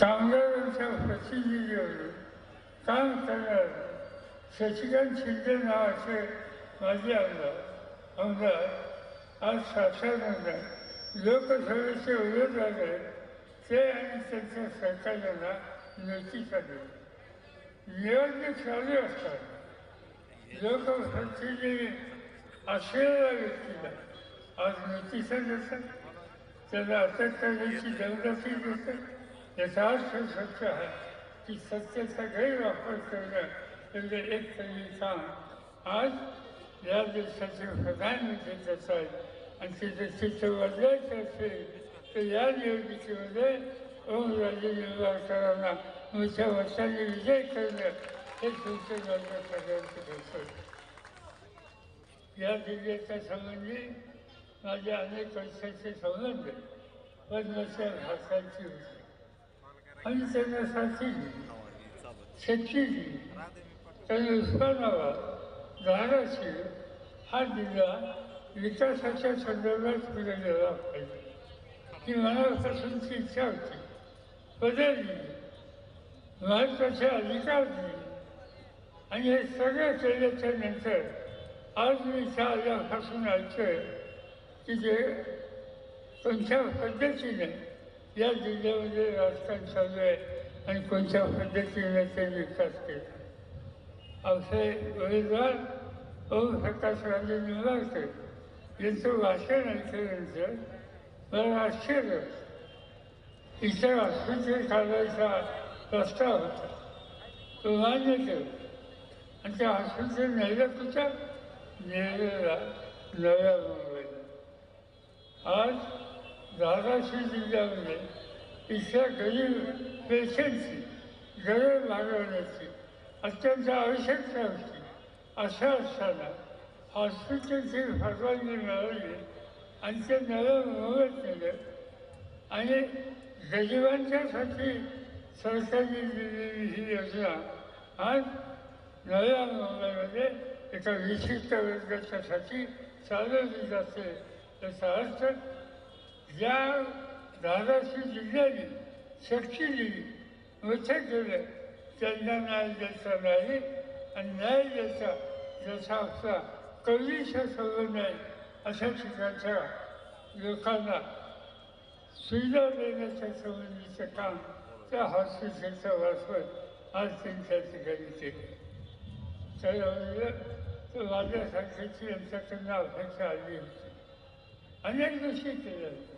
कामगारांच्या प्रतिनिधीवर काम करणार शशिकांत शिंदे नावाचे माजी आमदार आमदार आज शासनानं लोकसभेचे उमेदवार आहेत ते आणि त्यांच्या सरकारला नोटीस आली निवडणूक चालू असतात लोकप्रतिनिधी असलेल्या व्यक्तीला आज नोटिसा देतात त्याला अटक करण्याची दमदाटी देतात याचा अर्थ सत्य आहे की सत्याचा गैरवापर करणं म्हणजे एक तरी काम आज या देशाचे प्रधानमंत्री करत आहेत आणि ते जर चित्र बदलायचं असेल तर या निवडणुकीमध्ये ओमराजे निंबाळकरांना मोठ्या वर्षाने विजय करणं हे तुमचं माझ्या सगळ्यांचं कर्तव्य या जिल्ह्याच्या संबंधी माझे अनेक वर्षाचे संबंध पद्मश्या भाषांची होते आणि त्यांना साथी दिली त्यांनी धाराशिव हा जिल्हा विकासाच्या संदर्भात पुढे गेला पाहिजे. ही मनापासूनची इच्छा होती बदलली महत्त्वाचे अधिकार दिले. आणि हे सगळं केल्याच्यानंतर आज मी इथं आल्यापासून ऐकतोय की जे तुमच्या पद्धतीने या जिल्ह्यामध्ये राजकारण चालू आहे आणि कोणत्या पद्धतीने ते विकास केला? अवसे उमेदवार ओमप्रकाशराजे निंबाळकर यांचं भाषण ऐकल्यानंतर मला आश्चर्य इतर आस्पत्रे काढायचा प्रस्ताव होता. तो मान्य केला आणि त्या आस्पत्रे नेलं कुठं? नेलेला नव्या मुंबईला. आज धाराशिव जिल्ह्यामध्ये इथल्या गरीब पेशंटची गरज भागवण्याची अत्यंत आवश्यकता होती असं असताना हॉस्पिटलची परवानगी मिळवली आणि ते नव्या मुंबईत केलं आणि गरिबांच्यासाठी सरकारने दिलेली ही योजना आज नव्या मुंबईमध्ये एका विशिष्ट वर्गाच्यासाठी चालवली जाते. याचा अर्थ ज्या धाराशिव जिल्ह्याने शक्ती दिली मोठं केलं. त्यांना न्याय द्यायचा नाही आणि न्याय द्यायचा जसा आपला कवीचा सगळं नाही अशा ठिकाणच्या लोकांना सुविधा देण्याच्या संबंधीचं काम त्या हॉस्पिटलचा वापर आज त्यांच्या ठिकाणी केले. तर तर माझ्यासारख्याची यांच्याकडनं अपेक्षा आली होती. अनेक गोष्टी केल्या. होत्या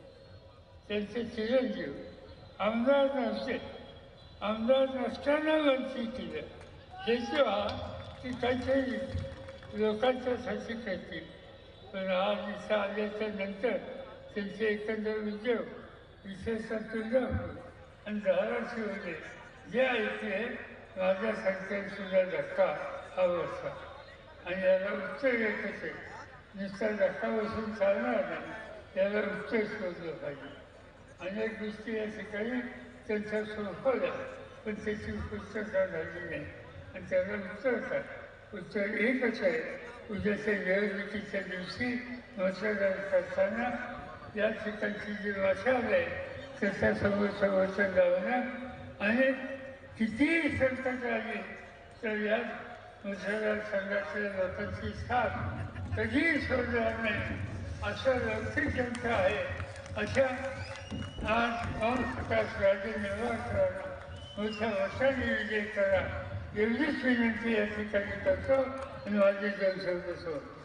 त्यांचे चिरंजीव आमदार नसते आमदार नसताना वंचित केलं. हे जेव्हा ती काहीतरी लोकांच्यासाठी करतील. पण हा इथं आल्याच्यानंतर त्यांचे एकंदर उद्योग विशेषतः तुळजापूर आणि धाराशिवमध्ये जे ऐकले माझ्या संख्येसुद्धा धक्का हा बसला आणि याला उत्तर येत आहे नुसता धक्का बसून चालणार नाही. याला उत्तर शोधलं पाहिजे. अनेक गोष्टी या ठिकाणी त्यांच्या सोपवल्या पण त्याची पुस्तकं झाली नाही. आणि त्याला उत्तर काय उत्तर एकच आहे उद्याच्या निवडणुकीच्या दिवशी मतदान करताना या ठिकाणची जी मशाल आहे त्याच्यासमोर समोरच्या वचन लावणं आणि कितीही संकट आली. तर या मतदारसंघातल्या लोकांची साथ कधीही सोडणार नाही. असं लौकिक जनता आहे. अशा आज ओम प्रकाश राजे निवासरावांना मोठ्या वर्षाने विजय करा एवढीच विनंती या ठिकाणी करतो आणि माझे जनसंघ सोडतो